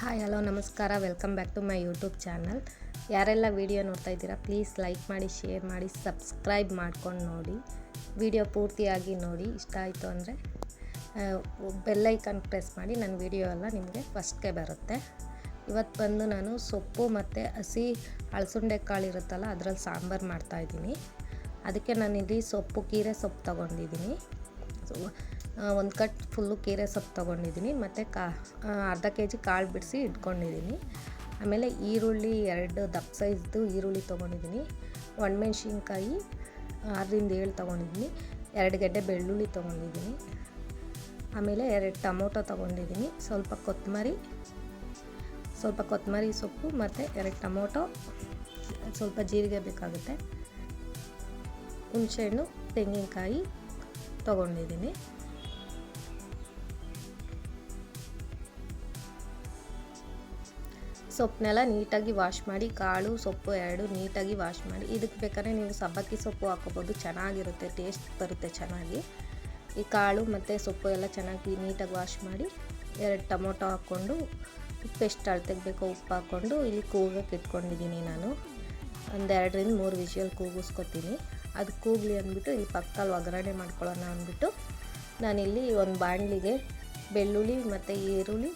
Hi, hello, ನಮಸ್ಕಾರ. Welcome back to my YouTube channel ಯಾರೆಲ್ಲ video ನೋಡ್ತಾ ಇದ್ದೀರಾ ಪ್ಲೀಸ್ ಲೈಕ್ ಮಾಡಿ ಶೇರ್ ಮಾಡಿ ಸಬ್ಸ್ಕ್ರೈಬ್ ಮಾಡ್ಕೊಂಡು ನೋಡಿ. ವಿಡಿಯೋ ಪೂರ್ತಿಯಾಗಿ ನೋಡಿ. ಇಷ್ಟ ಆಯಿತು ಅಂದರೆ ಬೆಲ್ಲೈಕನ್ ಪ್ರೆಸ್ ಮಾಡಿ. ನನ್ನ ವಿಡಿಯೋ ಎಲ್ಲ ನಿಮಗೆ ಫಸ್ಟ್ಗೆ ಬರುತ್ತೆ. ಇವತ್ತು ಬಂದು ನಾನು ಸೊಪ್ಪು ಮತ್ತು ಹಸಿ ಅಳಸುಂಡೆ ಕಾಳು ಇರುತ್ತಲ್ಲ, ಅದರಲ್ಲಿ ಸಾಂಬಾರು ಮಾಡ್ತಾಯಿದ್ದೀನಿ ಅದಕ್ಕೆ ನಾನಿಲ್ಲಿ ಸೊಪ್ಪು, ಕೀರೆ ಸೊಪ್ಪು ತೊಗೊಂಡಿದ್ದೀನಿ. ಸೊ ಒಂದು ಕಟ್ ಫುಲ್ಲು ಕೀರೆ ಸೊಪ್ಪು ತೊಗೊಂಡಿದ್ದೀನಿ ಮತ್ತು ಕಾ ಅರ್ಧ ಕೆ ಜಿ ಕಾಳು ಬಿಡಿಸಿ ಇಟ್ಕೊಂಡಿದ್ದೀನಿ ಆಮೇಲೆ ಈರುಳ್ಳಿ ಎರಡು ದಪ್ಪ ಸೈಜ್ದು ಈರುಳ್ಳಿ ತೊಗೊಂಡಿದ್ದೀನಿ ಒಣಮೆಣ್ಸಿನ್ಕಾಯಿ ಆರರಿಂದ ಏಳು ತೊಗೊಂಡಿದ್ದೀನಿ ಎರಡು ಗಡ್ಡೆ ಬೆಳ್ಳುಳ್ಳಿ ತೊಗೊಂಡಿದ್ದೀನಿ ಆಮೇಲೆ ಎರಡು ಟೊಮೊಟೊ ತೊಗೊಂಡಿದ್ದೀನಿ ಸ್ವಲ್ಪ ಕೊತ್ತಂಬರಿ ಸ್ವಲ್ಪ ಕೊತ್ತಂಬರಿ ಸೊಪ್ಪು, ಮತ್ತು ಎರಡು ಟೊಮೊಟೊ, ಸ್ವಲ್ಪ ಜೀರಿಗೆ ಬೇಕಾಗುತ್ತೆ ಹುಣಸೆಹಣ್ಣು ತೆಂಗಿನಕಾಯಿ ತೊಗೊಂಡಿದ್ದೀನಿ ಸೊಪ್ಪನ್ನೆಲ್ಲ ನೀಟಾಗಿ ವಾಶ್ ಮಾಡಿ, ಕಾಳು ಸೊಪ್ಪು ಎರಡು ನೀಟಾಗಿ ವಾಶ್ ಮಾಡಿ, ಇದಕ್ಕೆ ಬೇಕಾದ್ರೆ ನೀವು ಸಬ್ಬಕ್ಕಿ ಸೊಪ್ಪು ಹಾಕೋಬೋದು ಚೆನ್ನಾಗಿರುತ್ತೆ ಟೇಸ್ಟ್ ಬರುತ್ತೆ ಚೆನ್ನಾಗಿ. ಈ ಕಾಳು ಮತ್ತು ಸೊಪ್ಪು ಎಲ್ಲ ಚೆನ್ನಾಗಿ ನೀಟಾಗಿ ವಾಶ್ ಮಾಡಿ, ಎರಡು ಟೊಮೊಟೊ ಹಾಕ್ಕೊಂಡು ಉಪ್ಪು ಎಷ್ಟು ಅಳತೆಗೆ ಬೇಕೋ ಉಪ್ಪು ಹಾಕ್ಕೊಂಡು, ಇಲ್ಲಿ ಕೂಗಕ್ಕೆ ಇಟ್ಕೊಂಡಿದ್ದೀನಿ ನಾನು. ಒಂದೆರಡರಿಂದ ಮೂರು ವಿಷಲ್ ಕೂಗಿಸ್ಕೊತೀನಿ. ಅದು ಕೂಗಲಿ ಅಂದ್ಬಿಟ್ಟು ಇಲ್ಲಿ ಪಕ್ಕದಲ್ಲಿ ಒಗ್ಗರಣೆ ಮಾಡ್ಕೊಳ್ಳೋಣ ಅಂದ್ಬಿಟ್ಟು ನಾನಿಲ್ಲಿ ಒಂದು ಬಾಣಲಿಗೆ ಬೆಳ್ಳುಳ್ಳಿ ಮತ್ತು ಈರುಳ್ಳಿ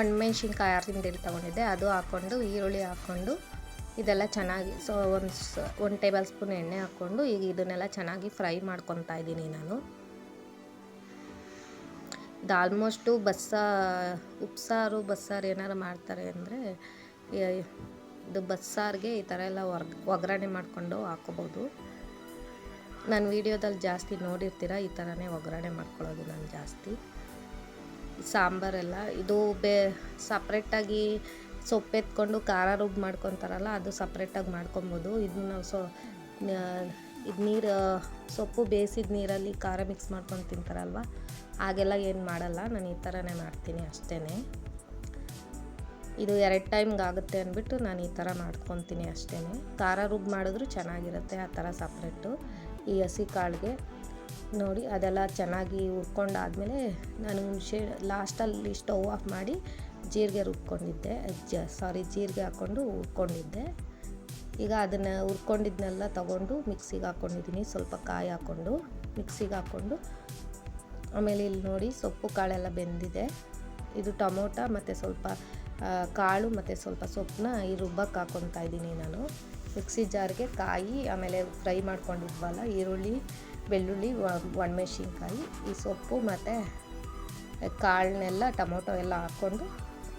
ಒಣಮೆಣ್ಸಿನ್ಕಾಯಿ ಎಲ್ಲಿ ತೊಗೊಂಡಿದ್ದೆ ಅದು ಹಾಕ್ಕೊಂಡು, ಈರುಳ್ಳಿ ಹಾಕ್ಕೊಂಡು, ಇದೆಲ್ಲ ಚೆನ್ನಾಗಿ, ಸೊ ಒಂದು ಒಂದು ಟೇಬಲ್ ಸ್ಪೂನ್ ಎಣ್ಣೆ ಹಾಕ್ಕೊಂಡು, ಈಗ ಇದನ್ನೆಲ್ಲ ಚೆನ್ನಾಗಿ ಫ್ರೈ ಮಾಡ್ಕೊತಾ ಇದ್ದೀನಿ ನಾನು. ಇದು ಆಲ್ಮೋಸ್ಟು ಬಸ್ಸ, ಉಪ್ಸಾರು, ಬಸ್ಸಾರು ಏನಾರು ಮಾಡ್ತಾರೆ ಅಂದರೆ ಇದು ಬಸ್ಸಾರಿಗೆ ಈ ಥರ ಎಲ್ಲ ಒರ್ಗ್, ಒಗ್ಗರಣೆ ಮಾಡಿಕೊಂಡು ಹಾಕೋಬೋದು. ನಾನು ವೀಡಿಯೋದಲ್ಲಿ ಜಾಸ್ತಿ ನೋಡಿರ್ತೀರ, ಈ ಥರನೇ ಒಗ್ಗರಣೆ ಮಾಡ್ಕೊಳ್ಳೋದು ನಾನು ಜಾಸ್ತಿ. ಸಾಂಬಾರೆಲ್ಲ, ಇದು ಬೇ, ಸಪ್ರೇಟಾಗಿ ಸೊಪ್ಪು ಎತ್ಕೊಂಡು ಖಾರ ರುಬ್ಬಿ ಮಾಡ್ಕೊತಾರಲ್ಲ, ಅದು ಸಪ್ರೇಟಾಗಿ ಮಾಡ್ಕೊಬೋದು. ಇದು ನಾವು ಸೊ ಇದು ನೀರು, ಸೊಪ್ಪು ಬೇಯಿಸಿದ ನೀರಲ್ಲಿ ಖಾರ ಮಿಕ್ಸ್ ಮಾಡ್ಕೊಂಡು ತಿಂತಾರಲ್ವ? ಹಾಗೆಲ್ಲ ಏನು ಮಾಡಲ್ಲ, ನಾನು ಈ ಥರನೇ ಮಾಡ್ತೀನಿ ಅಷ್ಟೇ ಇದು ಎರಡು ಟೈಮ್ಗೆ ಆಗುತ್ತೆ ಅಂದ್ಬಿಟ್ಟು ನಾನು ಈ ಥರ ಮಾಡ್ಕೊತೀನಿ ಅಷ್ಟೇ ಖಾರ ರುಬ್ಬಿ ಮಾಡಿದ್ರು ಚೆನ್ನಾಗಿರುತ್ತೆ, ಆ ಥರ ಸಪ್ರೇಟು. ಈ ಹಸಿ ಕಾಳಿಗೆ ನೋಡಿ, ಅದೆಲ್ಲ ಚೆನ್ನಾಗಿ ಹುರ್ಕೊಂಡಾದಮೇಲೆ ನಾನು ಶೇ, ಲಾಸ್ಟಲ್ಲಿ ಸ್ಟವ್ ಆಫ್ ಮಾಡಿ ಜೀರಿಗೆ ರುಬ್ಕೊಂಡಿದ್ದೆ. ಜ, ಸಾರಿ, ಜೀರಿಗೆ ಹಾಕ್ಕೊಂಡು ಹುರ್ಕೊಂಡಿದ್ದೆ. ಈಗ ಅದನ್ನು ಹುರ್ಕೊಂಡಿದ್ನೆಲ್ಲ ತಗೊಂಡು ಮಿಕ್ಸಿಗೆ ಹಾಕ್ಕೊಂಡಿದ್ದೀನಿ. ಸ್ವಲ್ಪ ಕಾಯಿ ಹಾಕ್ಕೊಂಡು ಮಿಕ್ಸಿಗೆ ಹಾಕ್ಕೊಂಡು. ಆಮೇಲೆ ಇಲ್ಲಿ ನೋಡಿ ಸೊಪ್ಪು ಕಾಳೆಲ್ಲ ಬೆಂದಿದೆ. ಇದು ಟೊಮೊಟೊ ಮತ್ತು ಸ್ವಲ್ಪ ಕಾಳು ಮತ್ತು ಸ್ವಲ್ಪ ಸೊಪ್ಪನ್ನ ಈ ರುಬ್ಬಕ್ಕೆ ಹಾಕ್ಕೊತಾ ಇದ್ದೀನಿ ನಾನು. ಮಿಕ್ಸಿ ಜಾರ್ಗೆ ಕಾಯಿ, ಆಮೇಲೆ ಫ್ರೈ ಮಾಡ್ಕೊಂಡಿದ್ವಲ್ಲ, ಈರುಳ್ಳಿ ಬೆಳ್ಳುಳ್ಳಿ ಒಣಮೆಣ್ಸಿನ್ಕಾಯಿ ಈ ಸೊಪ್ಪು ಮತ್ತು ಕಾಳನ್ನೆಲ್ಲ, ಟೊಮೊಟೊ ಎಲ್ಲ ಹಾಕ್ಕೊಂಡು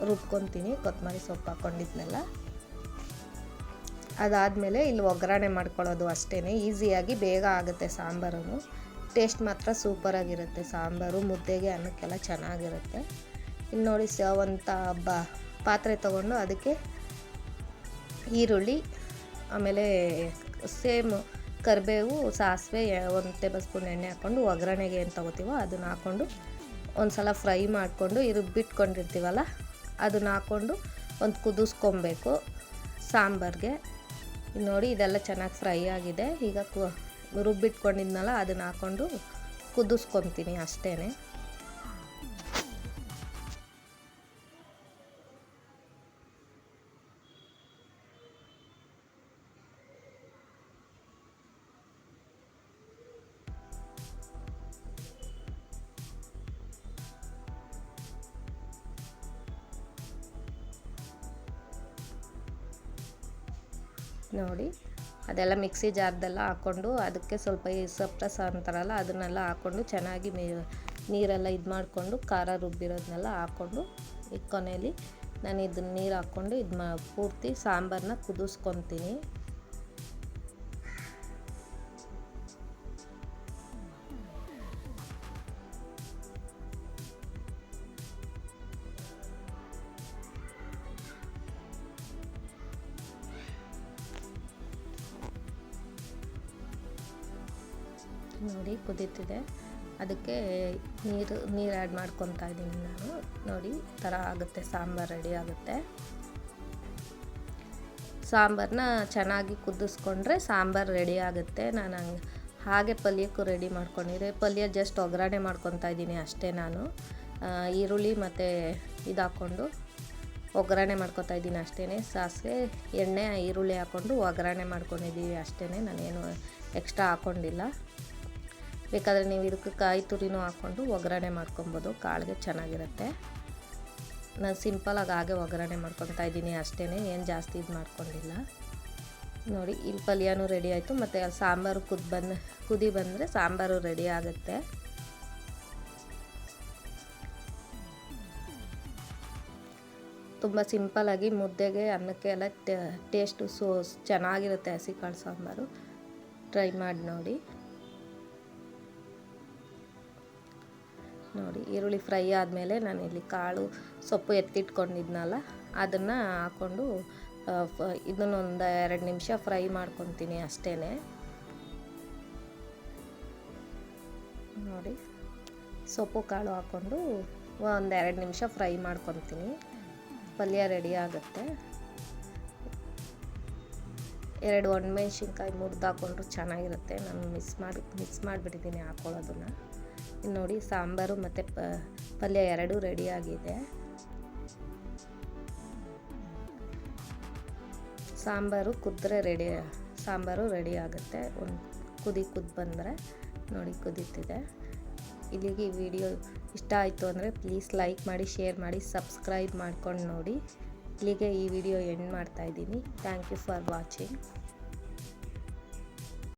ರುಬ್ಕೊತೀನಿ. ಕೊತ್ತಂಬರಿ ಸೊಪ್ಪು ಹಾಕ್ಕೊಂಡಿದ್ನೆಲ್ಲ ಅದಾದಮೇಲೆ ಇಲ್ಲಿ ಒಗ್ಗರಣೆ ಮಾಡ್ಕೊಳ್ಳೋದು ಅಷ್ಟೇ ಈಸಿಯಾಗಿ ಬೇಗ ಆಗುತ್ತೆ ಸಾಂಬಾರು ಟೇಸ್ಟ್ ಮಾತ್ರ ಸೂಪರಾಗಿರುತ್ತೆ ಸಾಂಬಾರು. ಮುದ್ದೆಗೆ ಅನ್ನಕ್ಕೆಲ್ಲ ಚೆನ್ನಾಗಿರುತ್ತೆ. ಇನ್ನು ನೋಡಿ ಸ ಬ ಪಾತ್ರೆ ತೊಗೊಂಡು ಅದಕ್ಕೆ ಈರುಳ್ಳಿ, ಆಮೇಲೆ ಸೇಮ್ ಕರಿಬೇವು, ಸಾಸಿವೆ ಒಂದು ಟೇಬಲ್ ಸ್ಪೂನ್ ಎಣ್ಣೆ ಹಾಕ್ಕೊಂಡು ಒಗ್ಗರಣೆಗೆ ಏನು ತೊಗೋತೀವೋ ಅದನ್ನ ಹಾಕ್ಕೊಂಡು ಒಂದು ಸಲ ಫ್ರೈ ಮಾಡಿಕೊಂಡು ಈ ರುಬ್ಬಿಟ್ಕೊಂಡಿರ್ತೀವಲ್ಲ ಅದನ್ನ ಹಾಕ್ಕೊಂಡು ಒಂದು ಕುದಿಸ್ಕೊಬೇಕು. ಸಾಂಬಾರಿಗೆ. ನೋಡಿ ಇದೆಲ್ಲ ಚೆನ್ನಾಗಿ ಫ್ರೈ ಆಗಿದೆ. ಈಗ ರುಬ್ಬಿಟ್ಕೊಂಡಿದ್ನಲ್ಲ ಅದನ್ನ ಹಾಕ್ಕೊಂಡು ಕುದಿಸ್ಕೊತೀನಿ ಅಷ್ಟೇ ನೋಡಿ. ಅದೆಲ್ಲ ಮಿಕ್ಸಿ ಜಾರ್ದೆಲ್ಲ ಹಾಕ್ಕೊಂಡು ಅದಕ್ಕೆ ಸ್ವಲ್ಪ ಈ ಸಪ್ರಸ ಅಂತಾರಲ್ಲ ಅದನ್ನೆಲ್ಲ ಹಾಕ್ಕೊಂಡು ಚೆನ್ನಾಗಿ ನೀರೆಲ್ಲ ಇದು ಮಾಡಿಕೊಂಡು ಖಾರ ರುಬ್ಬಿರೋದನ್ನೆಲ್ಲ ಹಾಕ್ಕೊಂಡು ಈ ಕೊನೆಯಲ್ಲಿ ನಾನು ಇದನ್ನ ನೀರು ಹಾಕ್ಕೊಂಡು ಇದು ಮಾ ಪೂರ್ತಿ ಸಾಂಬಾರನ್ನ ಕುದಿಸ್ಕೊತೀನಿ. ನೋಡಿ ಕುದೀತಿದೆ. ಅದಕ್ಕೆ ನೀರು ನೀರು ಆ್ಯಡ್ ಮಾಡ್ಕೊತಾ ಇದ್ದೀನಿ ನಾನು. ನೋಡಿ ಥರ ಆಗುತ್ತೆ, ಸಾಂಬಾರು ರೆಡಿ ಆಗುತ್ತೆ. ಸಾಂಬಾರನ್ನ ಚೆನ್ನಾಗಿ ಕುದಿಸ್ಕೊಂಡ್ರೆ ಸಾಂಬಾರು ರೆಡಿ ಆಗುತ್ತೆ. ನಾನು ಹಂಗೆ, ಹಾಗೆ ಪಲ್ಯಕ್ಕೂ ರೆಡಿ ಮಾಡ್ಕೊಂಡಿದ್ದೆ ಪಲ್ಯ ಜಸ್ಟ್ ಒಗ್ಗರಣೆ ಮಾಡ್ಕೊತಾ ಇದ್ದೀನಿ ಅಷ್ಟೇ ನಾನು. ಈರುಳ್ಳಿ ಮತ್ತು ಇದು ಹಾಕ್ಕೊಂಡು ಒಗ್ಗರಣೆ ಮಾಡ್ಕೊತಾ ಇದ್ದೀನಿ ಅಷ್ಟೇ ಸಾಸಿವೆ, ಎಣ್ಣೆ, ಈರುಳ್ಳಿ ಹಾಕ್ಕೊಂಡು ಒಗ್ಗರಣೆ ಮಾಡ್ಕೊಂಡಿದ್ದೀವಿ ಅಷ್ಟೇ ನಾನೇನು ಎಕ್ಸ್ಟ್ರಾ ಹಾಕ್ಕೊಂಡಿಲ್ಲ ಬೇಕಾದರೆ ನೀವು ಇದಕ್ಕೆ ಕಾಯಿ ತುರಿನೂ ಹಾಕ್ಕೊಂಡು ಒಗ್ಗರಣೆ ಮಾಡ್ಕೊಬೋದು. ಕಾಳಿಗೆ ಚೆನ್ನಾಗಿರುತ್ತೆ. ನಾನು ಸಿಂಪಲಾಗಿ ಹಾಗೆ ಒಗ್ಗರಣೆ ಮಾಡ್ಕೊತಾ ಇದ್ದೀನಿ ಅಷ್ಟೇ ಏನು ಜಾಸ್ತಿ ಇದು ಮಾಡ್ಕೊಂಡಿಲ್ಲ. ನೋಡಿ, ಇಲ್ಲಿ ಪಲ್ಯನೂ ರೆಡಿ ಆಯಿತು. ಮತ್ತು ಸಾಂಬಾರು ಕುದ್ ಬಂದ, ಕುದಿ ಬಂದರೆ ಸಾಂಬಾರು ರೆಡಿ ಆಗುತ್ತೆ. ತುಂಬ ಸಿಂಪಲಾಗಿ ಮುದ್ದೆಗೆ ಅನ್ನಕ್ಕೆ ಎಲ್ಲ ಟೇಸ್ಟು ಸೋಸ್ ಚೆನ್ನಾಗಿರುತ್ತೆ ಹಸಿ ಕಾಳು ಸಾಂಬಾರು. ಟ್ರೈ ಮಾಡಿ ನೋಡಿ. ನೋಡಿ, ಈರುಳ್ಳಿ ಫ್ರೈ ಆದಮೇಲೆ ನಾನು ಇಲ್ಲಿ ಕಾಳು ಸೊಪ್ಪು ಎತ್ತಿಟ್ಕೊಂಡಿದ್ನಲ್ಲ, ಅದನ್ನು ಹಾಕ್ಕೊಂಡು ಇದನ್ನೊಂದು ಎರಡು ನಿಮಿಷ ಫ್ರೈ ಮಾಡ್ಕೊತೀನಿ ಅಷ್ಟೇ ನೋಡಿ, ಸೊಪ್ಪು ಕಾಳು ಹಾಕ್ಕೊಂಡು ಒಂದು ಎರಡು ನಿಮಿಷ ಫ್ರೈ ಮಾಡ್ಕೊತೀನಿ. ಪಲ್ಯ ರೆಡಿ ಆಗುತ್ತೆ. ಎರಡು ಒಣಮೆಣ್ಸಿನ್ಕಾಯಿ ಮುರಿದು ಹಾಕ್ಕೊಂಡ್ರು ಚೆನ್ನಾಗಿರುತ್ತೆ. ನಾನು ಮಿಸ್ ಮಾಡಿ ಮಿಕ್ಸ್ ಮಾಡಿಬಿಟ್ಟಿದ್ದೀನಿ ಹಾಕ್ಕೊಳ್ಳೋದನ್ನು ನೋಡಿ ಸಾಂಬಾರು ಮತ್ತು ಪಲ್ಯ ಎರಡೂ ರೆಡಿಯಾಗಿದೆ ಸಾಂಬಾರು ಕುದ್ರೆ ರೆಡಿ ಸಾಂಬಾರು ರೆಡಿ ಆಗುತ್ತೆ. ಒಂದು ಕುದಿ ಕುದ್ದು ಬಂದರೆ ನೋಡಿ ಕುದೀತಿದೆ. ಇಲ್ಲಿಗೆ ಈ ವಿಡಿಯೋ ಇಷ್ಟ ಆಯಿತು ಅಂದರೆ ಪ್ಲೀಸ್ ಲೈಕ್ ಮಾಡಿ ಶೇರ್ ಮಾಡಿ ಸಬ್ಸ್ಕ್ರೈಬ್ ಮಾಡ್ಕೊಂಡು ನೋಡಿ. ಇಲ್ಲಿಗೆ ಈ ವಿಡಿಯೋ ಎಂಡ್ ಮಾಡ್ತಾಯಿದ್ದೀನಿ ಥ್ಯಾಂಕ್ ಯು ಫಾರ್ ವಾಚಿಂಗ್